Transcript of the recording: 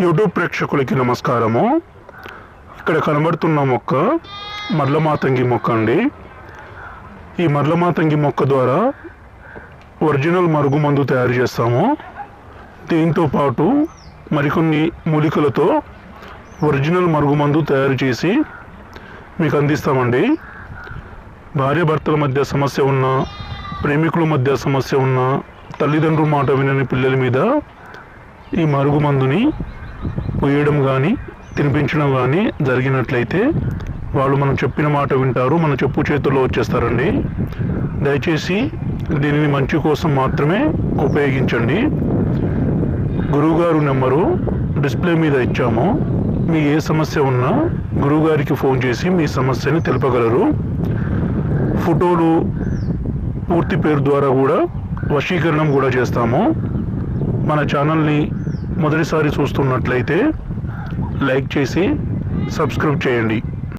YouTube ప్రేక్షకులకి నమస్కారము. ఇక్కడ కనబడుతున్న మొక్క మర్లమాతంగి మొక్క అండి. ఈ మర్లమాతంగి మొక్క ద్వారా ఒరిజినల్ మరుగుమందు తయారు చేస్తాము. దీంతో పాటు మరికొన్ని మూలికలతో ఒరిజినల్ మరుగుమందు తయారు చేసి మీకు అందిస్తామండి. భార్యాభర్తల మధ్య సమస్య ఉన్న ప్రేమికుల మధ్య సమస్య ఉన్న తల్లిదండ్రుల మాట వినని పిల్లల మీద ఈ మరుగుమందుని పోయడం కానీ తినిపించడం కానీ జరిగినట్లయితే వాళ్ళు మనం చెప్పిన మాట వింటారు మన చెప్పు చేతుల్లో వచ్చేస్తారండి. దయచేసి దీనిని మంచి కోసం మాత్రమే ఉపయోగించండి. గురువుగారు నెంబరు డిస్ప్లే మీద ఇచ్చాము. మీ ఏ సమస్య ఉన్నా గురువుగారికి ఫోన్ చేసి మీ సమస్యని తెలుపగలరు. ఫోటోలు పూర్తి పేరు ద్వారా కూడా వశీకరణం కూడా చేస్తాము. మన ఛానల్ని మొదటిసారి చూస్తున్నట్లయితే లైక్ చేసి సబ్స్క్రైబ్ చేయండి.